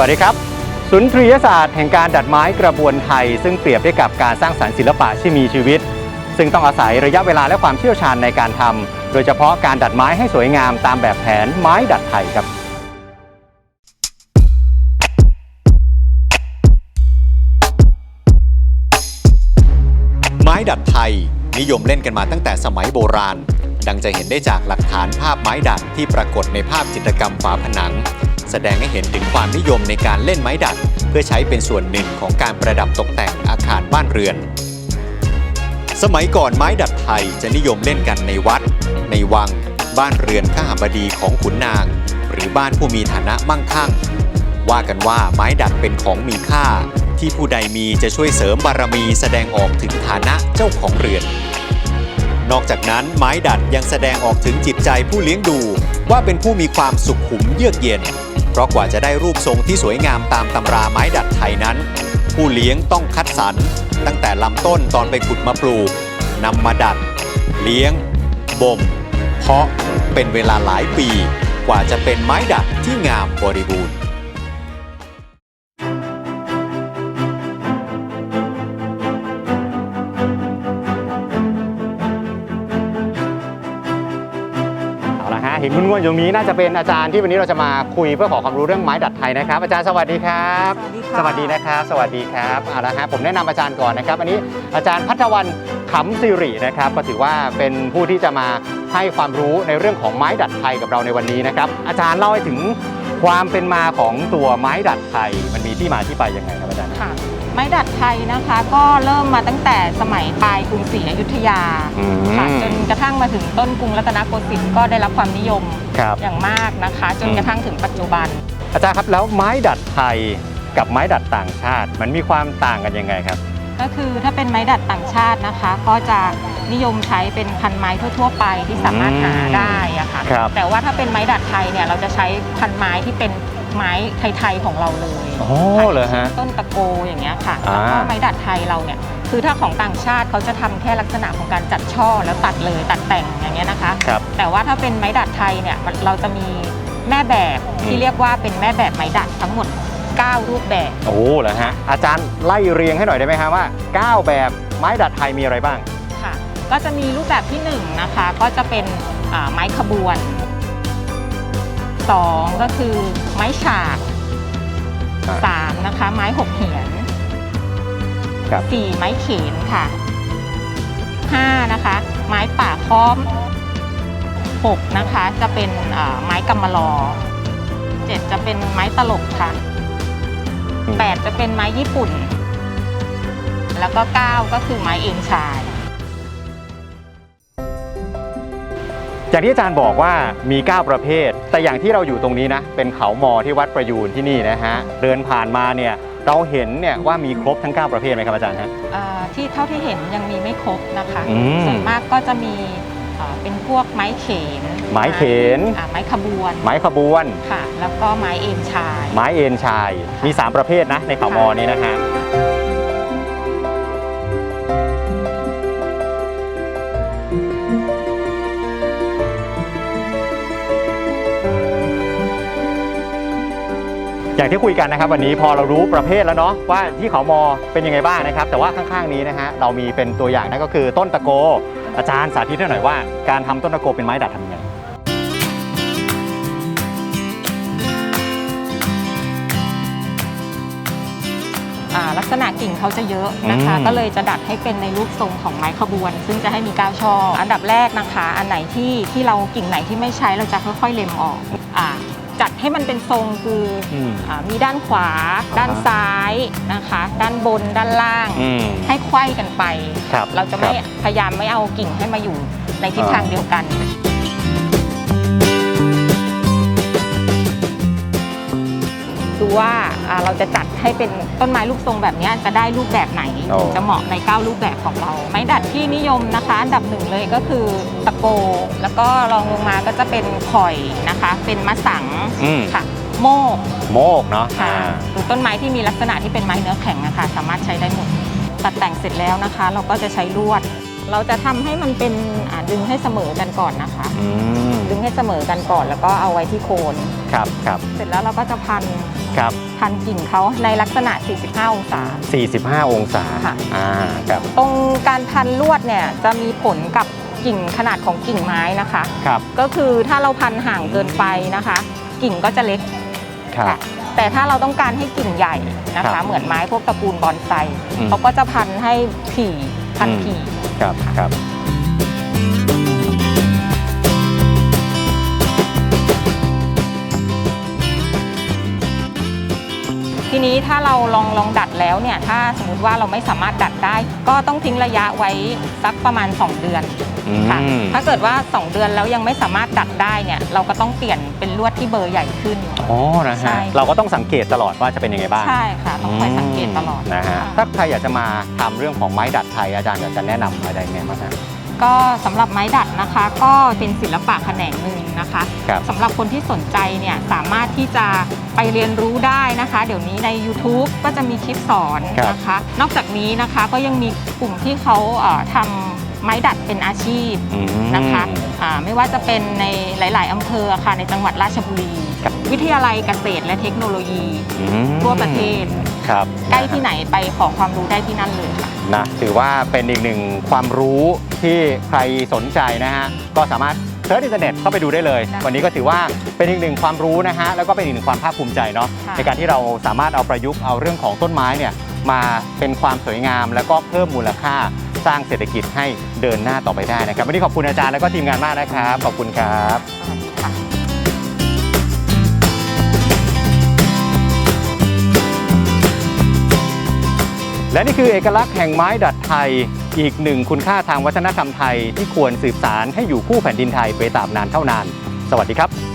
วัสดีครับ สุนทรียศาสตร์แห่งการดัดไม้กระบวนไทย ซึ่งเปรียบได้กับการสร้างสรรค์ศิลปะที่มีชีวิต ซึ่งต้องอาศัยระยะเวลาและความเชี่ยวชาญในการทำโดยเฉพาะการดัดไม้ให้สวยงามตามแบบแผนไม้ดัดไทยครับไม้ดัดไทย นิยมเล่นกันมาตั้งแต่สมัยโบราณ ดังจะเห็นได้จากหลักฐานภาพไม้ดัดที่ปรากฏในภาพจิตรกรรมฝาผนัง แสดงให้เห็นถึงความนิยมในการเล่นไม้ดัด เพื่อใช้เป็นส่วนหนึ่งของการประดับตกแต่งอาคารบ้านเรือน สมัยก่อนไม้ดัดไทยจะนิยมเล่นกันในวัด ในวัง บ้านเรือนข้าบดีของขุนนาง หรือบ้านผู้มีฐานะมั่งคั่ง ว่ากันว่าไม้ดัดเป็นของมีค่า ที่ผู้ใดมีจะช่วยเสริมบารมีแสดงออกถึงฐานะเจ้าของเรือนนอกจากนั้นไม้ดัดยังแสดงออกถึงจิตใจผู้เลี้ยงดู ว่าเป็นผู้มีความสุขขุมเยือกเย็น เพราะกว่าจะได้รูปทรงที่สวยงามตามตำราไม้ดัดไทยนั้น ผู้เลี้ยงต้องคัดสรร ตั้งแต่ลำต้นตอนไปขุดมาปลูกนำมาดัด เลี้ยง บ่ม เพาะเป็นเวลาหลายปี กว่าจะเป็นไม้ดัดที่งามบริบูรณ์ นคุณง่วนๆอยู่ตรงนี้น่าจะเป็นอาจารย์ที่วันนี้เราจะมาคุยเพื่อขอความรู้เรื่องไม้ดัดไทยนะครับ อาจารย์สวัสดีครับ สวัสดีค่ะสวัสดีนะครับ สวัสดีครับเอาละฮะผมแนะนำอาจารย์ก่อนนะครับ อันนี้อาจารย์พัฒวันขำสิรินะครับ ก็ถือว่าเป็นผู้ที่จะมาให้ความรู้ในเรื่องของไม้ดัดไทยกับเราในวันนี้นะครับ อาจารย์เล่าให้ถึงความเป็นมาของตัวไม้ดัดไทย มันมีที่มาที่ไปยังไงครับอาจารย์ค่ะ ไม้ดัดไทยนะคะ ก็เริ่มมาตั้งแต่สมัยปลายกรุงศรีอยุธยาอืม ค่ะจนกระทั่งมาถึงต้นกรุงรัตนโกสินทร์ก็ได้รับความนิยมครับ อย่างมากนะคะ จนอืมกระทั่งถึงปัจจุบัน อาจารย์ครับแล้วไม้ดัดไทยกับไม้ดัดต่างชาติ มันมีความต่างกันยังไงครับ ก็คือถ้าเป็นไม้ดัดต่างชาตินะคะ ก็จะนิยมใช้เป็นพันไม้ทั่ว ๆ ไปที่สามารถหาได้อะค่ะ ครับแต่ว่าถ้าเป็นไม้ดัดไทยเนี่ยเราจะใช้พันไม้ที่เป็น ไม้ไทยๆของเราเลยโอ้เหรอฮะต้นตะโกอย่างเงี้ยค่ะอ่าแล้วก็ไม้ดัดไทยเราเนี่ยคือถ้าของต่างชาติเขาจะทำแค่ลักษณะของการจัดช่อแล้วตัดเลยตัดแต่งอย่างเงี้ยนะคะครับแต่ว่าถ้าเป็นไม้ดัดไทยเนี่ยมันเราจะมีแม่แบบอืที่มเรียกว่าเป็นแม่แบบไม้ดัดทั้งหมด 9 รูปแบบ โอ้เหรอฮะอาจารย์ไล่เรียงให้หน่อยได้ไหมฮะว่า 9 แบบไม้ดัดไทยมีอะไรบ้างค่ะ ก็จะมีรูปแบบที่1นะคะก็จะเป็นอ่าไม้ขบวน สองก็คือไม้ฉากอ่าสามนะคะ ไม้หกเหียนครับสี่ไม้เขนค่ะห้านะคะ ไม้ป่าค้อมหกนะคะ จะเป็นอ่าไม้กำมะลอเจ็ดจะเป็นไม้ตลกค่ะ อืมแปดจะเป็นไม้ญี่ปุ่น แล้วก็เก้าก็คือไม้เอ็นชาย อย่างที่อาจารย์บอกว่ามี 9 ประเภท แต่อย่างที่เราอยู่ตรงนี้นะ เป็นเขามอที่วัดประยูนที่นี่นะฮะ เดินผ่านมาเนี่ยเราเห็นเนี่ยว่ามีครบทั้ง 9 ประเภทไหมครับอาจารย์ฮะ อ่าที่เท่าที่เห็นยังมีไม่ครบนะคะอืมส่วนมากก็จะมีอ่าเป็นพวกไม้เขนไม้เขน อ่าไม้ขบวนไม้ขบวน ค่ะ แล้วก็ไม้เอ็นชาย ไม้เอ็นชาย มี 3 ประเภทนะในเขามอนี้นะฮะ อย่างที่คุยกันนะครับ วันนี้พอเรารู้ประเภทแล้วเนาะว่าที่เขามอเป็นยังไงบ้างนะครับ แต่ว่าข้างๆนี้นะฮะเรามีเป็นตัวอย่างนั่นก็คือต้นตะโก อาจารย์สาธิตให้หน่อยว่าการทำต้นตะโกเป็นไม้ดัดทำยังไงอ่าลักษณะกิ่งเขาจะเยอะนะคะอืมก็เลยจะดัดให้เป็นในรูปทรงของไม้ขบวน ซึ่งจะให้มี9ช่ออันดับแรกนะคะ อันไหนที่ที่เรากิ่งไหนที่ไม่ใช้เราจะค่อยๆเล็มออกอ่า จัดให้มันเป็นทรงคือออืมอ่ามีด้านขวาด้านซ้ายนะคะ ด้านบนด้านล่าง อืม ให้ไขว้กันไป ครับเราจะไม่ครับพยายามไม่เอากิ่งให้มาอยู่ในทิศทางเดียวกัน ว่าอ่าเราจะจัดให้เป็นต้นไม้รูปทรงแบบเนี้ยจะได้รูปแบบไหนโอ้ถึงจะเหมาะใน 9 รูปแบบของเรา ไม้ดัดที่นิยมนะคะอันดับหนึ่งเลยก็คือตะโก แล้วก็รองลงมาก็จะเป็นข่อยนะคะ เป็นมะสังอืมค่ะโมกโมกเนาะค่ะอ่าหรือต้นไม้ที่มีลักษณะที่เป็นไม้เนื้อแข็งนะคะสามารถใช้ได้หมดตัดแต่งเสร็จแล้วนะคะ เราก็จะใช้ลวด เราจะทำให้มันเป็นอ่าดึงให้เสมอกันก่อนนะคะอืมดึงให้เสมอกันก่อนแล้วก็เอาไว้ที่โคนครับครับเสร็จแล้วเราก็จะพัน ครับพันกิ่งเขาในลักษณะ 45 องศา 45 องศาค่ะ อ่าครับตรงการพันลวดเนี่ยจะมีผลกับกิ่งขนาดของกิ่งไม้นะคะ ครับก็คือถ้าเราพันห่างเกินไปนะคะ กิ่งก็จะเล็กครับ ค่ะแต่ถ้าเราต้องการให้กิ่งใหญ่นะครัคะ บเหมือนไม้พวกตระกูลบอนไซอืมเขาก็จะพันให้ถี่พันอืม ถี่ ครับครับ ทีนี้ถ้าเราลองลองดัดแล้วเนี่ยถ้าสมมติว่าเราไม่สามารถดัดได้ ก็ต้องทิ้งระยะไว้สักประมาณ 2 เดือนอืค่ะมถ้าเกิดว่า 2 เดือนแล้วยังไม่สามารถดัดได้เนี่ยเราก็ต้องเปลี่ยนเป็นลวดที่เบอร์ใหญ่ขึ้น อ๋อนะใช่ ฮะเราก็ต้องสังเกตตลอดว่าจะเป็นยังไงบ้าง ใช่ค่ะ ต้องคอยสังเกตตลอด นะฮะค่ถ้าใครอยากจะมาทำเรื่องของไม้ดัดไทยอาจารย์อยากจะแนะนำอะไรไงบ้างฮะ ก็สำหรับไม้ดัดนะคะ ก็เป็นศิลปะแขนงหนึ่งนะคะครับสำหรับคนที่สนใจเนี่ยสามารถที่จะไปเรียนรู้ได้นะคะ เดี๋ยวนี้ใน YouTube ก็จะมีคลิปสอนนะคะ นอกจากนี้นะคะก็ยังมีกลุ่มที่เขาเอ่อทำ ไม้ดัดเป็นอาชีพอืม นะคะอ่าไม่ว่าจะเป็นในหลาย ๆอำเภอค่ะในจังหวัดราชบุรี ครับ วิทยาลัยเกษตรและเทคโนโลยี อืมทั่วประเทศ ครับใกล้ที่ไหนไปขอความรู้ได้ที่นั่นเลยค่ะ นะถือว่าเป็นอีกหนึ่งความรู้ที่ใครสนใจนะฮะก็สามารถเซิร์ชอินเทอร์เน็ตเข้าไปดูได้เลย ได้วันนี้ก็ถือว่าเป็นอีกหนึ่งความรู้นะฮะแล้วก็เป็นอีกหนึ่งความภาคภูมิใจเนาะค่ะ ในการที่เราสามารถเอาประยุกต์เอาเรื่องของต้นไม้เนี่ยมาเป็นความสวยงาม แล้วก็เพิ่มมูลค่า สร้างเศรษฐกิจให้เดินหน้าต่อไปได้นะครับวันนี้ขอบคุณอาจารย์แล้วก็ทีมงานมากนะครับขอบคุณครับและนี่คือเอกลักษณ์แห่งไม้ดัดไทย อีกหนึ่งคุณค่าทางวัฒนธรรมไทยที่ควรสืบสารให้อยู่คู่แผ่นดินไทยไปตราบนานเท่านาน สวัสดีครับ